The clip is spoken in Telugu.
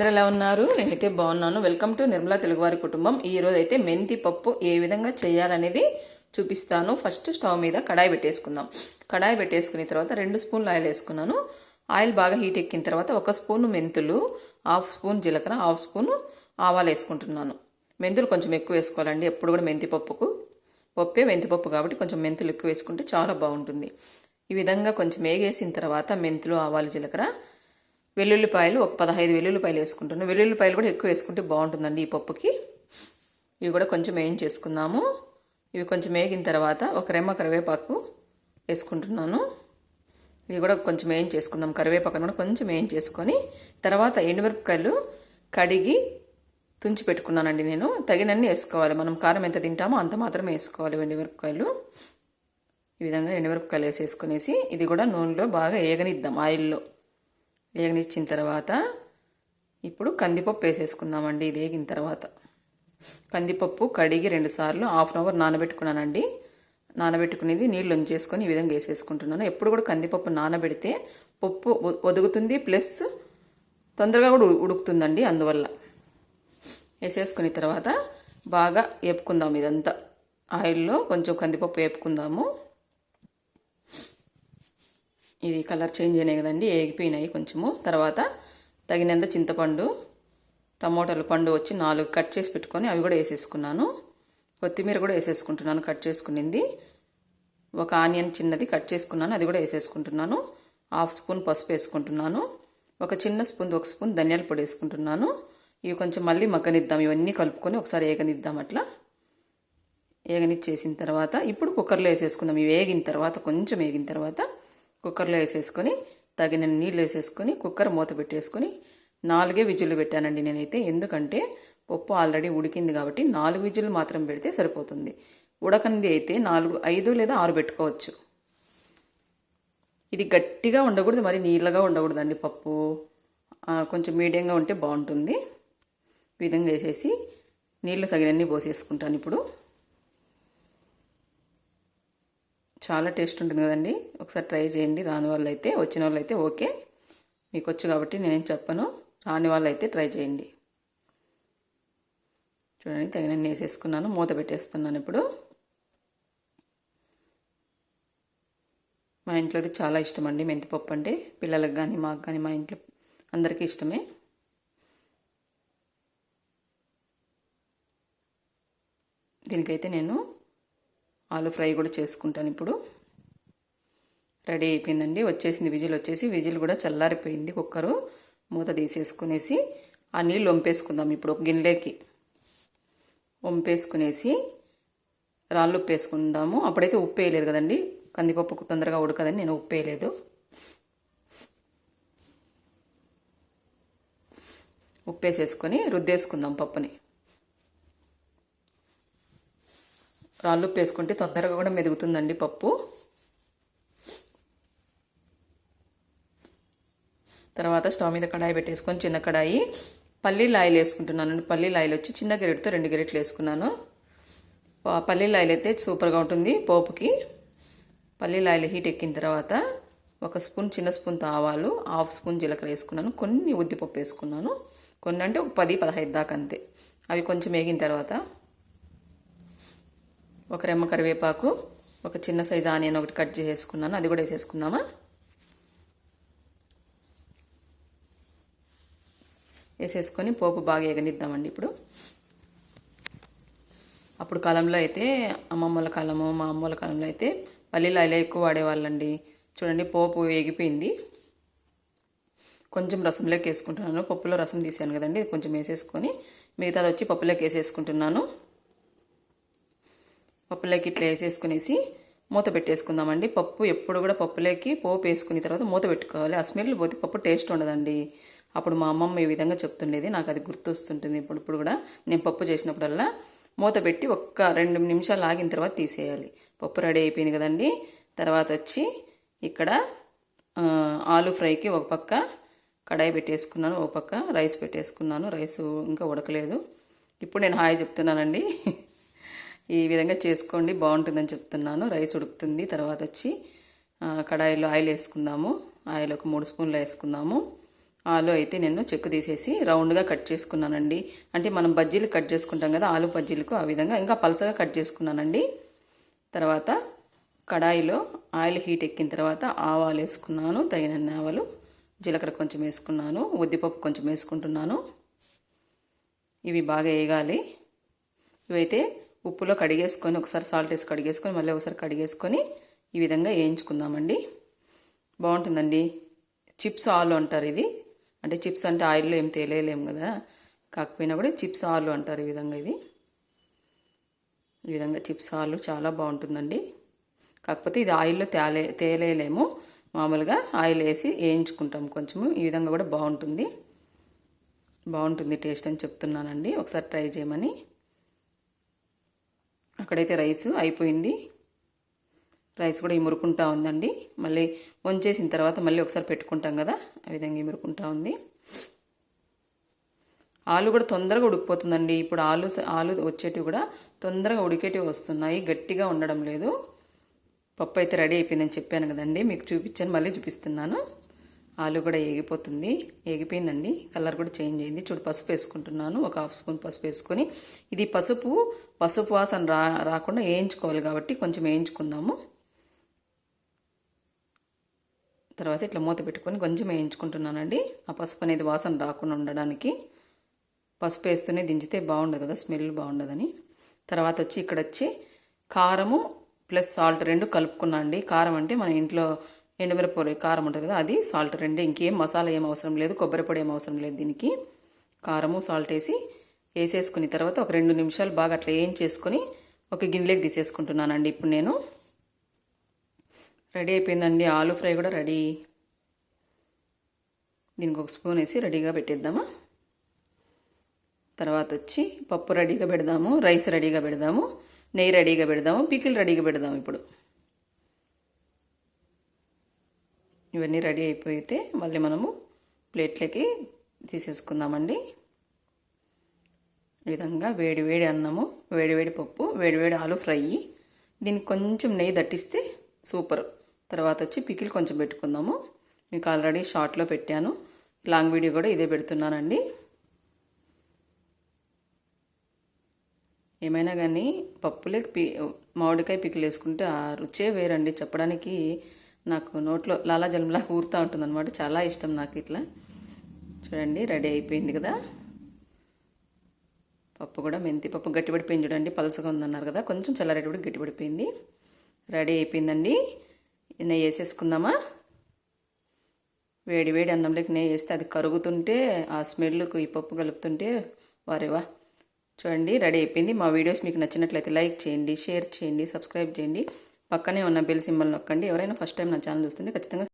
అందరూ ఎలా ఉన్నారు? నేనైతే బాగున్నాను. వెల్కమ్ టు నిర్మలా తెలుగువారి కుటుంబం. ఈరోజు అయితే మెంతి పప్పు ఏ విధంగా చేయాలనేది చూపిస్తాను. ఫస్ట్ స్టవ్ మీద కడాయి పెట్టేసుకుందాం. కడాయి పెట్టేసుకున్న తర్వాత రెండు స్పూన్లు ఆయిల్ వేసుకున్నాను. ఆయిల్ బాగా హీట్ ఎక్కిన తర్వాత ఒక స్పూన్ మెంతులు హాఫ్ స్పూన్ జీలకర్ర హాఫ్ స్పూన్ ఆవాలు వేసుకుంటున్నాను. మెంతులు కొంచెం ఎక్కువ వేసుకోవాలండి. ఎప్పుడు కూడా మెంతి పప్పుకు. పప్పే మెంతిపప్పు కాబట్టి కొంచెం మెంతులు ఎక్కువ వేసుకుంటే చాలా బాగుంటుంది. ఈ విధంగా కొంచెం వేగేసిన తర్వాత మెంతులు ఆవాలు జీలకర్ర వెల్లుల్లిపాయలు ఒక పదహైదు వెల్లుల్లిపాయలు వేసుకుంటాను వెల్లుల్లిపాయలు కూడా ఎక్కువ వేసుకుంటే బాగుంటుందండి ఈ పప్పుకి. ఇవి కూడా కొంచెం వేయించేసుకుందాము ఇవి కొంచెం వేగిన తర్వాత ఒక రెమ్మ కరివేపాకు వేసుకుంటున్నాను. ఇవి కూడా కొంచెం వేయించేసుకుందాం కరివేపాకును కూడా కొంచెం వేయించేసుకొని తర్వాత ఎండుమిరపకాయలు కడిగి తుంచి పెట్టుకున్నానండి నేను. తగినన్ని వేసుకోవాలి. మనం కారం ఎంత తింటామో అంత మాత్రమే వేసుకోవాలి ఎండుమిరపకాయలు. ఈ విధంగా ఎండుమిరపకాయలు వేసేసుకునేసి ఇది కూడా నూనెలో బాగా ఏగనిద్దాం ఆయిల్లో. వేగనిచ్చిన తర్వాత ఇప్పుడు కందిపప్పు వేసేసుకుందామండి. ఇది వేగిన తర్వాత. కందిపప్పు కడిగి రెండుసార్లు హాఫ్ అన్ అవర్ నానబెట్టుకున్నానండి. నానబెట్టుకునేది నీళ్ళు ఉంచేసుకొని ఈ విధంగా వేసేసుకుంటున్నాను. ఎప్పుడు కూడా కందిపప్పు నానబెడితే పప్పు ఒదుగుతుంది ప్లస్ తొందరగా కూడా ఉడుకుతుందండి అందువల్ల. వేసేసుకున్న తర్వాత బాగా వేపుకుందాం ఇదంతా. ఆయిల్లో కొంచెం కందిపప్పు వేపుకుందాము. ఇది కలర్ చేంజ్ అయినాయి కదండి ఏగిపోయినాయి కొంచెము. తర్వాత తగినంత చింతపండు టమోటాలు పండు వచ్చి నాలుగు కట్ చేసి పెట్టుకొని అవి కూడా వేసేసుకున్నాను. కొత్తిమీర కూడా వేసేసుకుంటున్నాను కట్ చేసుకునింది. ఒక ఆనియన్ చిన్నది కట్ చేసుకున్నాను అది కూడా వేసేసుకుంటున్నాను. హాఫ్ స్పూన్ పసుపు వేసుకుంటున్నాను. ఒక చిన్న స్పూన్ ఒక స్పూన్ ధనియాల పొడి వేసుకుంటున్నాను. ఇవి కొంచెం మళ్ళీ మగ్గనిద్దాం ఇవన్నీ కలుపుకొని ఒకసారి ఏగనిద్దాం అట్లా. ఏగనిచ్చేసిన తర్వాత ఇప్పుడు కుక్కర్లో వేసేసుకుందాం. ఇవి వేగిన తర్వాత కొంచెం వేగిన తర్వాత కుక్కర్లో వేసేసుకొని తగిన నీళ్ళు వేసేసుకొని కుక్కర్ మూత పెట్టేసుకొని నాలుగే విజిల్లు పెట్టానండి నేనైతే. ఎందుకంటే పప్పు ఆల్రెడీ ఉడికింది కాబట్టి నాలుగు విజిల్లు మాత్రం పెడితే సరిపోతుంది. ఉడకనిది అయితే నాలుగు ఐదు లేదా ఆరు పెట్టుకోవచ్చు. ఇది గట్టిగా ఉండకూడదు మరి నీళ్ళగా ఉండకూడదండి పప్పు. కొంచెం మీడియంగా ఉంటే బాగుంటుంది. ఈ విధంగా వేసేసి నీళ్ళు తగినన్ని పోసేసుకుంటాను ఇప్పుడు. చాలా టేస్ట్ ఉంటుంది కదండి. ఒకసారి ట్రై చేయండి. రాని వాళ్ళు అయితే వచ్చిన వాళ్ళు అయితే ఓకే. మీకు వచ్చు కాబట్టి నేనేం చెప్పను. రాని వాళ్ళు అయితే ట్రై చేయండి. చూడండి తగినన్ని వేసేసుకున్నాను. మూత పెట్టేస్తున్నాను ఇప్పుడు. మా ఇంట్లో అయితే చాలా ఇష్టం అండి మెంతిపప్పు అంటే. పిల్లలకు కానీ మాకు కానీ మా ఇంట్లో అందరికీ ఇష్టమే. దీనికైతే నేను ఆలు ఫ్రై కూడా చేసుకుంటాను ఇప్పుడు. రెడీ అయిపోయిందండి. వచ్చేసింది విజిల్ వచ్చేసి విజిల్ కూడా చల్లారిపోయింది కుక్కరు. మూత తీసేసుకునేసి ఆ నీళ్ళు వంపేసుకుందాం ఇప్పుడు ఒక గిన్నెలోకి. వంపేసుకునేసి రాళ్ళు ఉప్పు వేసుకుందాము అప్పుడైతే ఉప్పు వేయలేదు కదండి. కందిపప్పుకు తొందరగా ఉడకదని నేను ఉప్పు వేయలేదు. ఉప్పు వేసేసుకొని రుద్దేసుకుందాం పప్పుని. రాళ్ళు ఉప్పు వేసుకుంటే తొందరగా కూడా మెదుగుతుందండి పప్పు. తర్వాత స్టవ్ మీద కడాయి పెట్టేసుకొని చిన్న కడాయి పల్లీలు ఆయిల్ వేసుకుంటున్నాను. పల్లీల ఆయిల్ వచ్చి చిన్న గెరెట్తో రెండు గెరెట్లు వేసుకున్నాను. పల్లీల ఆయిల్ అయితే సూపర్గా ఉంటుంది పోపుకి. పల్లీల ఆయిల్ హీట్ ఎక్కిన తర్వాత ఒక స్పూన్ చిన్న స్పూన్ ఆవాలు హాఫ్ స్పూన్ జీలకర్ర వేసుకున్నాను. కొన్ని ఉద్దిపప్పు వేసుకున్నాను. కొన్ని అంటే ఒక పది పదహైదు దాకా అంతే. అవి కొంచెం వేగిన తర్వాత ఒక రెమ్మ కరివేపాకు ఒక చిన్న సైజు ఆనియన్ ఒకటి కట్ చేసేసుకున్నాను. అది కూడా వేసేసుకుందామా? వేసేసుకొని పోపు బాగా ఎగనిద్దామండి ఇప్పుడు. అప్పుడు కాలంలో అయితే అమ్మమ్మల కాలము మా అమ్మల కాలంలో అయితే పల్లీలు అలా ఎక్కువ వాడేవాళ్ళండి. చూడండి పోపు వేగిపోయింది. కొంచెం రసంలోకి వేసుకుంటున్నాను. పప్పులో రసం తీసాను కదండి కొంచెం వేసేసుకొని మిగతాది వచ్చి పప్పులోకి వేసేసుకుంటున్నాను. పప్పులోకి ఇట్లా వేసేసుకునేసి మూత పెట్టేసుకుందామండి. పప్పు ఎప్పుడు కూడా పప్పులోకి పోపు వేసుకున్న తర్వాత మూత పెట్టుకోవాలి. ఆ స్మెల్ పోతే పప్పు టేస్ట్ ఉండదండి. అప్పుడు మా అమ్మమ్మ ఈ విధంగా చెప్తుండేది. నాకు అది గుర్తొస్తుంటుంది. ఇప్పుడు ఇప్పుడు కూడా నేను పప్పు చేసినప్పుడల్లా మూత పెట్టి ఒక్క రెండు నిమిషాలు ఆగిన తర్వాత తీసేయాలి. పప్పు రెడీ అయిపోయింది కదండి. తర్వాత వచ్చి ఇక్కడ ఆలు ఫ్రైకి ఒక పక్క కడాయి పెట్టేసుకున్నాను ఒక పక్క రైస్ పెట్టేసుకున్నాను. రైస్ ఇంకా ఉడకలేదు. ఇప్పుడు నేను హాయ్ చెప్తున్నానండి. ఈ విధంగా చేసుకోండి బాగుంటుందని చెప్తున్నాను. రైస్ ఉడుకుతుంది. తర్వాత వచ్చి కడాయిలో ఆయిల్ వేసుకుందాము. ఆయిల్ ఒక మూడు స్పూన్లు వేసుకుందాము. ఆలు అయితే నేను చెక్కు తీసేసి రౌండ్గా కట్ చేసుకున్నానండి. అంటే మనం బజ్జీలు కట్ చేసుకుంటాం కదా ఆలు బజ్జీలకు ఆ విధంగా ఇంకా పలసగా కట్ చేసుకున్నానండి. తర్వాత కడాయిలో ఆయిల్ హీట్ ఎక్కిన తర్వాత ఆవాలు వేసుకున్నాను తగినన్ని ఆవాలు జీలకర్ర కొంచెం వేసుకున్నాను ఉద్దిపప్పు కొంచెం వేసుకుంటున్నాను. ఇవి బాగా వేగాలి. ఇవైతే ఉప్పులో కడిగేసుకొని ఒకసారి సాల్ట్ వేసి కడిగేసుకొని మళ్ళీ ఒకసారి కడిగేసుకొని ఈ విధంగా వేయించుకుందామండి. బాగుంటుందండి. చిప్స్ ఆలు అంటారు ఇది. అంటే చిప్స్ అంటే ఆయిల్లో ఏం తేలేయలేము కదా. కాకపోయినా కూడా చిప్స్ ఆలు అంటారు ఈ విధంగా ఇది. ఈ విధంగా చిప్స్ ఆలు చాలా బాగుంటుందండి. కాకపోతే ఇది ఆయిల్లో తేలే తేలేయలేము మామూలుగా ఆయిల్ వేసి వేయించుకుంటాం కొంచెము. ఈ విధంగా కూడా బాగుంటుంది. బాగుంటుంది టేస్ట్ అని చెప్తున్నానండి. ఒకసారి ట్రై చేయమని. అక్కడైతే రైస్ అయిపోయింది. రైస్ కూడా ఇమురుకుంటా ఉందండి. మళ్ళీ వంచేసిన తర్వాత మళ్ళీ ఒకసారి పెట్టుకుంటాం కదా ఆ విధంగా ఇమురుకుంటా ఉంది. ఆలు కూడా తొందరగా ఉడికిపోతుందండి. ఇప్పుడు ఆలు ఆలు వచ్చేటివి కూడా తొందరగా ఉడికేటివి వస్తున్నాయి గట్టిగా ఉండడం లేదు. పప్పు అయితే రెడీ అయిపోయిందని చెప్పాను కదండి మీకు చూపించాను మళ్ళీ చూపిస్తున్నాను. ఆలు కూడా ఏగిపోతుంది ఏగిపోయిందండి. కలర్ కూడా చేంజ్ అయింది. చూడు పసుపు వేసుకుంటున్నాను ఒక హాఫ్ స్పూన్ పసుపు వేసుకొని. ఇది పసుపు పసుపు వాసన రా రాకుండా వేయించుకోవాలి కాబట్టి కొంచెం వేయించుకుందాము. తర్వాత ఇట్లా మూత పెట్టుకొని కొంచెం వేయించుకుంటున్నానండి. ఆ పసుపు అనేది వాసన రాకుండా ఉండడానికి. పసుపు వేస్తూనే దించితే బాగుండదు కదా స్మెల్ బాగుండదని. తర్వాత వచ్చి ఇక్కడ వచ్చి కారము ప్లస్ సాల్ట్ రెండు కలుపుకున్నా అండి కారం అంటే మన ఇంట్లో ఎండుమిరపొడి కారం ఉంటుంది కదా అది సాల్ట్ రెండు. ఇంకేం మసాలా ఏం అవసరం లేదు కొబ్బరి పొడి ఏం అవసరం లేదు దీనికి. కారము సాల్ట్ వేసి వేసేసుకుని తర్వాత ఒక రెండు నిమిషాలు బాగా అట్లా ఏం చేసుకొని ఒక గిన్నెలోకి తీసేసుకుంటున్నానండి. ఇప్పుడు నేను రెడీ అయిపోయిందండి. ఆలు ఫ్రై కూడా రెడీ. దీనికి ఒక స్పూన్ వేసి రెడీగా పెట్టేద్దామా? తర్వాత వచ్చి పప్పు రెడీగా పెడదాము రైస్ రెడీగా పెడదాము నెయ్యి రెడీగా పెడదాము పికిల్ రెడీగా పెడదాము ఇప్పుడు. ఇవన్నీ రెడీ అయిపోతే మళ్ళీ మనము ప్లేట్లకి తీసేసుకుందామండి. ఈ విధంగా వేడి వేడి అన్నము వేడి వేడి పప్పు వేడి వేడి ఆలు ఫ్రై. దీనికి కొంచెం నెయ్యి దట్టిస్తే సూపర్. తర్వాత వచ్చి పికిల్ కొంచెం పెట్టుకుందాము. మీకు ఆల్రెడీ షార్ట్లో పెట్టాను. లాంగ్ వీడియో కూడా ఇదే పెడుతున్నానండి. ఏమైనా కానీ పప్పులే పి మామిడికాయ పికిల్ వేసుకుంటే ఆ రుచే వేరండి. చెప్పడానికి నాకు నోట్లో లాలాజలంలా ఊరుతూ ఉంటుంది అనమాట చాలా ఇష్టం నాకు ఇట్లా. చూడండి రెడీ అయిపోయింది కదా. పప్పు కూడా మెంతి పప్పు గట్టిపడిపోయింది చూడండి. పలసగా ఉందన్నారు కదా. కొంచెం చల్లారేటప్పుడు గట్టిపడిపోయింది. రెడీ అయిపోయిందండి. నెయ్యి వేసేసుకుందామా? వేడి వేడి అన్నంలోకి నెయ్యి వేస్తే అది కరుగుతుంటే ఆ స్మెల్కు ఈ పప్పు కలుపుతుంటే వారేవా చూడండి రెడీ అయిపోయింది. మా వీడియోస్ మీకు నచ్చినట్లయితే లైక్ చేయండి షేర్ చేయండి సబ్స్క్రైబ్ చేయండి. పక్కనే ఉన్న బెల్ సింబల్ నొక్కండి. ఎవరైనా ఫస్ట్ టైం నా ఛానల్ చూస్తుంటే ఖచ్చితంగా